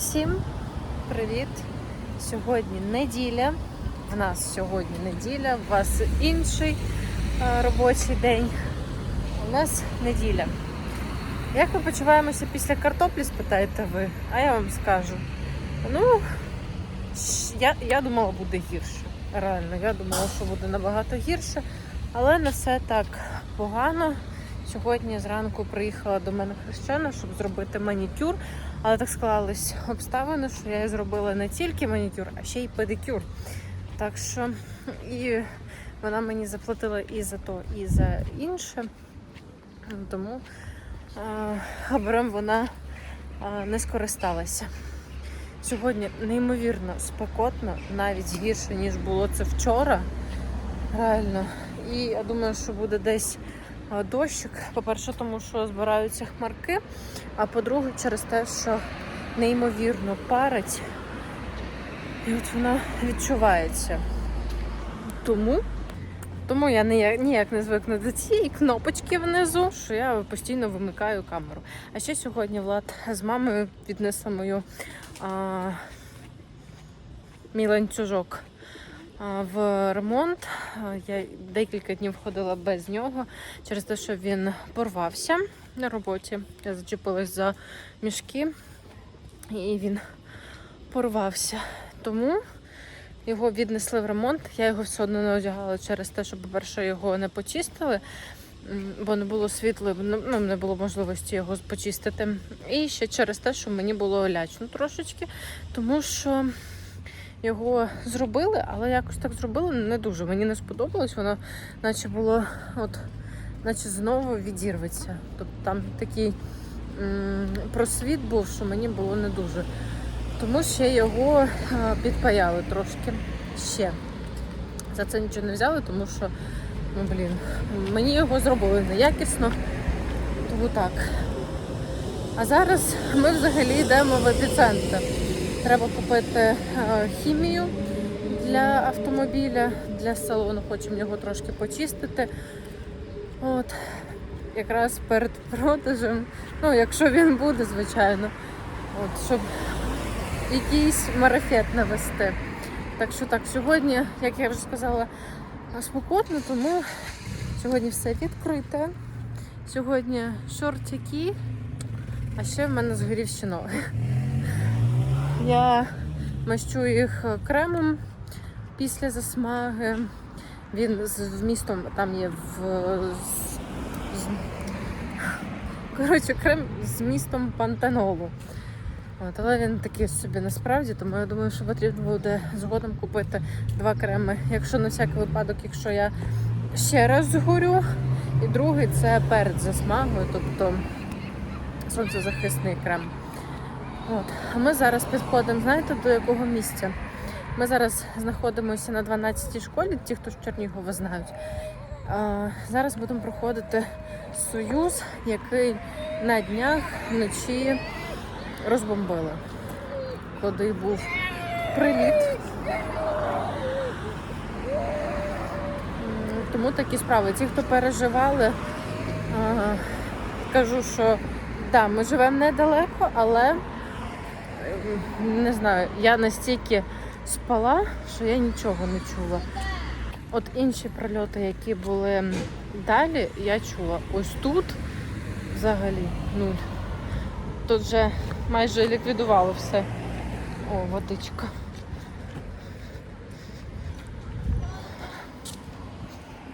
Усім привіт! Сьогодні неділя. В нас сьогодні неділя, у вас інший е, робочий день. У нас неділя. Як ми почуваємося після картоплі, спитаєте ви? А я вам скажу. Ну, я, я думала, буде гірше. Реально, я думала, що буде набагато гірше, але не все так погано. Сьогодні зранку приїхала до мене хрещена, щоб зробити манікюр. Але так склались обставини, що я зробила не тільки манікюр, а ще й педикюр. Так що і вона мені заплатила і за то, і за інше. Тому е, вона е, не скористалася. Сьогодні неймовірно спекотно, навіть гірше, ніж було це вчора. Реально. І я думаю, що буде десь дощик. По-перше, тому що збираються хмарки. А по-друге, через те, що неймовірно парить, і от вона відчувається. Тому, тому я ніяк, не звикну до цієї кнопочки внизу, що я постійно вимикаю камеру. А ще сьогодні Влад з мамою віднесла мою а, мій ланцюжок в ремонт. Я декілька днів ходила без нього через те, що він порвався на роботі. Я зачепилась за мішки і він порвався. Тому його віднесли в ремонт. Я його все одно не одягала через те, що, по-перше, його не почистили, бо не було світла, ну, не було можливості його почистити. І ще через те, що мені було лячно трошечки, тому що його зробили, але якось так зробили не дуже. Мені не сподобалось, воно наче було от наче знову відірветься. Тобто там такий м, просвіт був, що мені було не дуже. Тому ще його е, підпаяли трошки ще. За це нічого не взяли, тому що, ну блін, мені його зробили неякісно. Тому так. А зараз ми взагалі йдемо в епіцентр. Треба купити е, хімію для автомобіля, для салону. Хочемо його трошки почистити. От, якраз перед продажем, ну, якщо він буде, звичайно, от, щоб якийсь марафет навести. Так що так, сьогодні, як я вже сказала, спокотно, тому сьогодні все відкрите. Сьогодні шортики, а ще в мене згорівші ноги. Я мащу їх кремом після засмаги. Він з вмістом там є в. з- Коротше, крем з вмістом пантенолу. От, але він такий собі насправді, тому я думаю, що потрібно буде згодом купити два креми. Якщо на всякий випадок, якщо я ще раз згорю. І другий це перед засмагою, тобто сонцезахисний крем. От. А ми зараз підходимо, знаєте, до якого місця? Ми зараз знаходимося на 12-й школі, ті, хто з Чернігова знають. А, зараз будемо проходити союз, який на днях вночі розбомбили. Куди був приліт. Тому такі справи. Ті, хто переживали, кажу, що да, ми живемо недалеко, але не знаю, я настільки спала, що я нічого не чула. От інші прильоти, які були далі, я чула. Ось тут взагалі нуль. Тут вже майже ліквідувало все. О, водичка.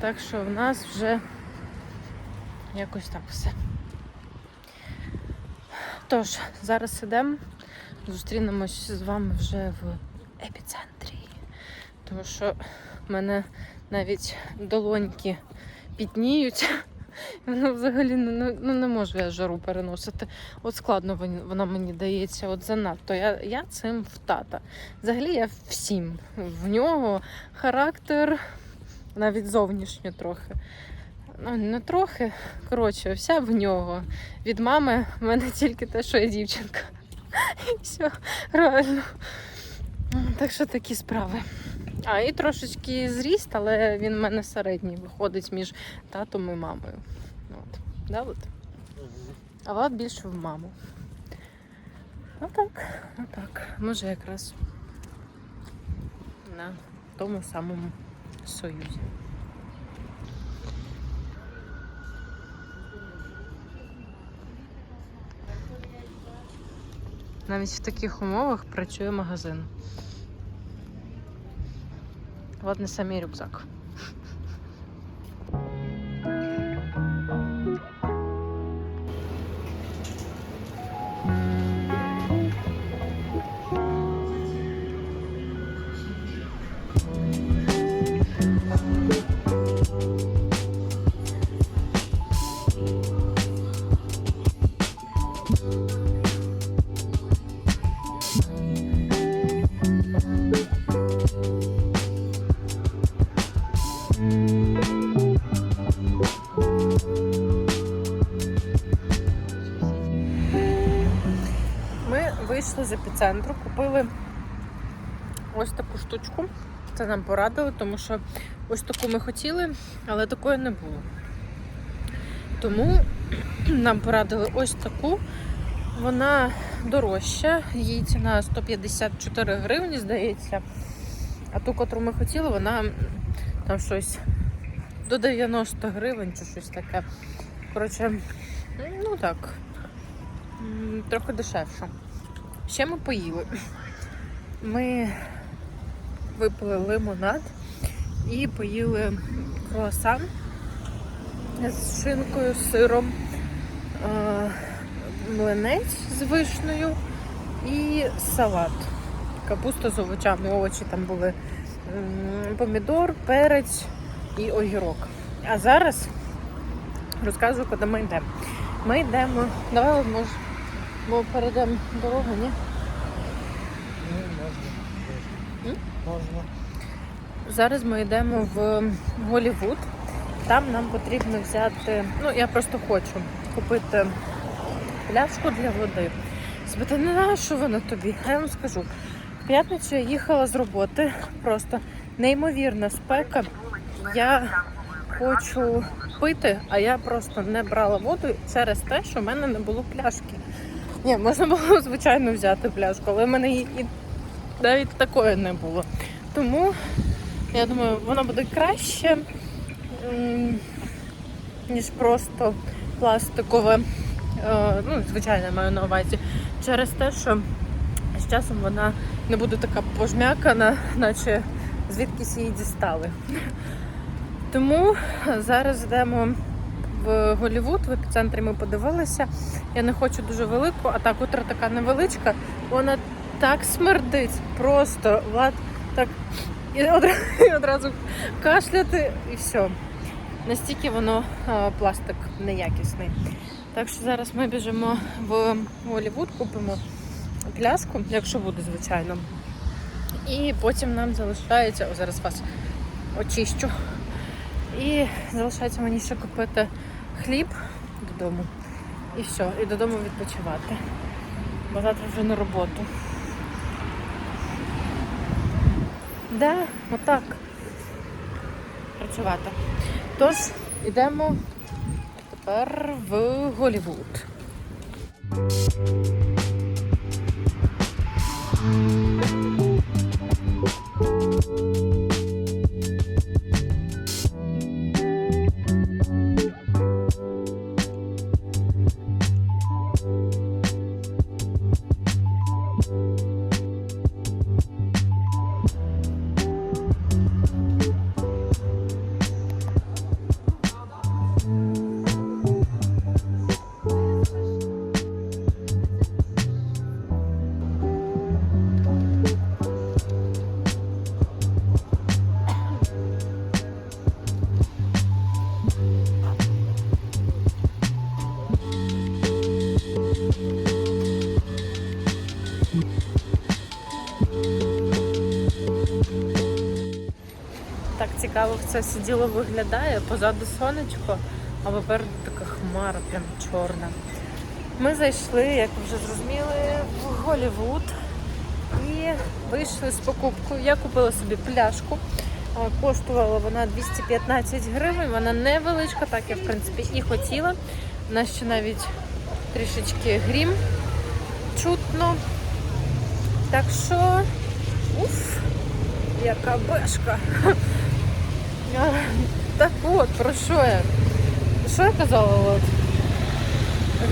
Так що в нас вже якось так все. Тож, зараз ідемо, зустрінемось з вами вже в епіцентрі. Тому що в мене навіть долоньки пітніють. Воно взагалі не, ну, не можу я жару переносити. От складно вона мені дається, от занадто. Я, я цим в тата. Взагалі я всім. В нього характер навіть зовнішньо трохи. Ну, не трохи. Коротше, вся в нього. Від мами в мене тільки те, що я дівчинка. І все, реально. Так що такі справи. А, і трошечки зріст, але він в мене середній виходить між татом і мамою. От. Да, от. А Влад більше в маму. Отак, отак. Може якраз на тому самому союзі. Навіть в таких умовах працює магазин. Не самий рюкзак. З епіцентру, купили ось таку штучку. Це нам порадили, тому що ось таку ми хотіли, але такої не було. Тому нам порадили ось таку. Вона дорожча, її ціна 154 гривні, здається. А ту, котру ми хотіли, вона там щось до 90 гривень чи щось таке. Коротше, ну так, трохи дешевше. Ще ми поїли. Ми випили лимонад і поїли круасан з шинкою, сиром, е, млинець з вишнею і салат. Капуста з овочами. Овочі там були помідор, перець і огірок. А зараз розказую, куди ми йдемо. Ми йдемо. Давай може, бо перейдемо дорогу, ні? Ну, можна. М? Можна. Зараз ми йдемо в Голівуд. Там нам потрібно взяти. Ну, я просто хочу купити пляшку для води. Спитати, на що вона тобі? А я вам скажу. В п'ятницю я їхала з роботи. Просто неймовірна спека. Я хочу пити, а я просто не брала воду через те, що в мене не було пляшки. Ні, можна було, звичайно, взяти пляшку, але в мене і і навіть такої не було. Тому я думаю, воно буде краще, ніж просто пластикове. Е, Ну, звичайно, маю на увазі. Через те, що з часом вона не буде така пожмякана, наче звідкись її дістали. Тому зараз йдемо в Голівуд, в епіцентрі ми подивилися. Я не хочу дуже велику, а та, котра така невеличка, вона так смердить. Просто Влад так і одразу, і одразу кашляти і все. Настільки воно пластик неякісний. Так що зараз ми біжимо в Голівуд, купимо пляшку, якщо буде, звичайно. І потім нам залишається, о, зараз вас очищу. І залишається мені ще купити хліб додому. І все, і додому відпочивати. Бо завтра вже на роботу. Да, отак. Працювати. Тож, йдемо тепер в Голівуд. Так цікаво це все діло виглядає. Позаду сонечко, а попереду така хмара, прям чорна. Ми зайшли, як ви вже зрозуміли, в Голівуд і вийшли з покупкою. Я купила собі пляшку. Коштувала вона 215 гривень, вона невеличка, так я в принципі і хотіла. Нас ще навіть трішечки грім чутно. Так що, уф, яка бешка. Так от, про що я? Що я казала? От?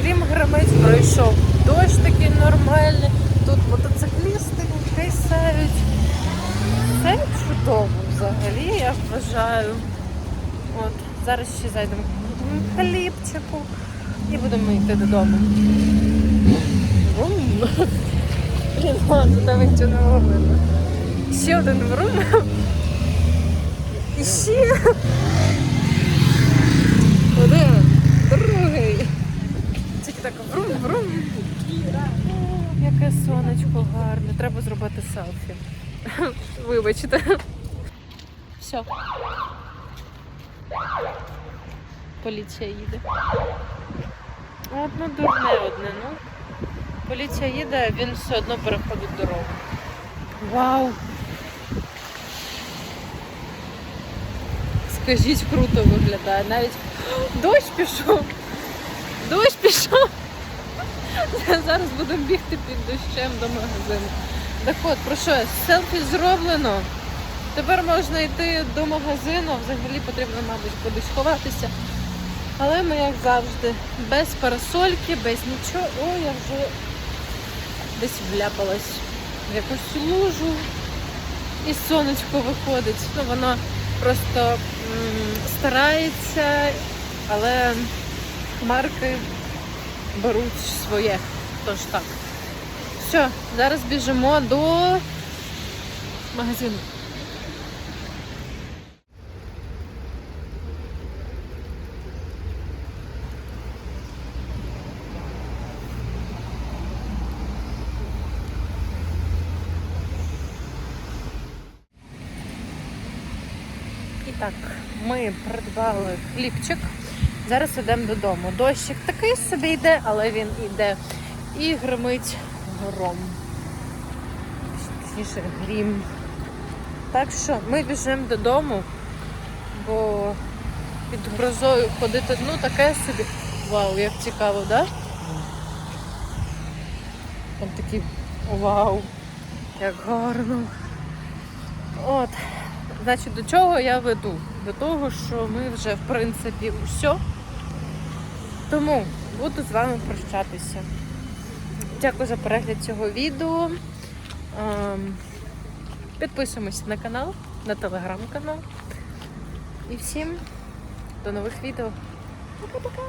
Грім громить пройшов. Дощ такий нормальний. Тут мотоциклісти кайсають. Це чудово взагалі, я вважаю. От, зараз ще зайдемо в хлібчику і будемо йти додому. Блін, ладно, там нічого не видно. Ще один врум. І ще. Один, другий. Тільки так врум-врум. Яке сонечко гарне. Треба зробити селфі. Вибачте. Все. Поліція їде. Одно дурне одне, ну. Поліція їде, а він все одно переходить дорогу. Вау! Скажіть, круто виглядає. Навіть дощ пішов. Дощ пішов. Зараз будемо бігти під дощем до магазину. Так от, про що? Селфі зроблено. Тепер можна йти до магазину, взагалі потрібно, мабуть, кудись ховатися. Але ми, як завжди, без парасольки, без нічого. О, я вже десь вляпалась в якусь лужу. І сонечко виходить. Ну, воно просто старається, але марки беруть своє. Тож так. Все, зараз біжимо до магазину. І так, ми придбали хлібчик. Зараз йдемо додому. Дощик такий собі йде, але він йде і гримить гром. Точніше, грім. Так що ми біжимо додому, бо під грозою ходити, ну таке собі. Вау, як цікаво, так? Да? Там такий вау, як гарно. От. Значить, до чого я веду? До того, що ми вже, в принципі, все. Тому буду з вами прощатися. Дякую за перегляд цього відео. Ем, Підписуємося на канал, на телеграм-канал. І всім до нових відео. Пока-пока!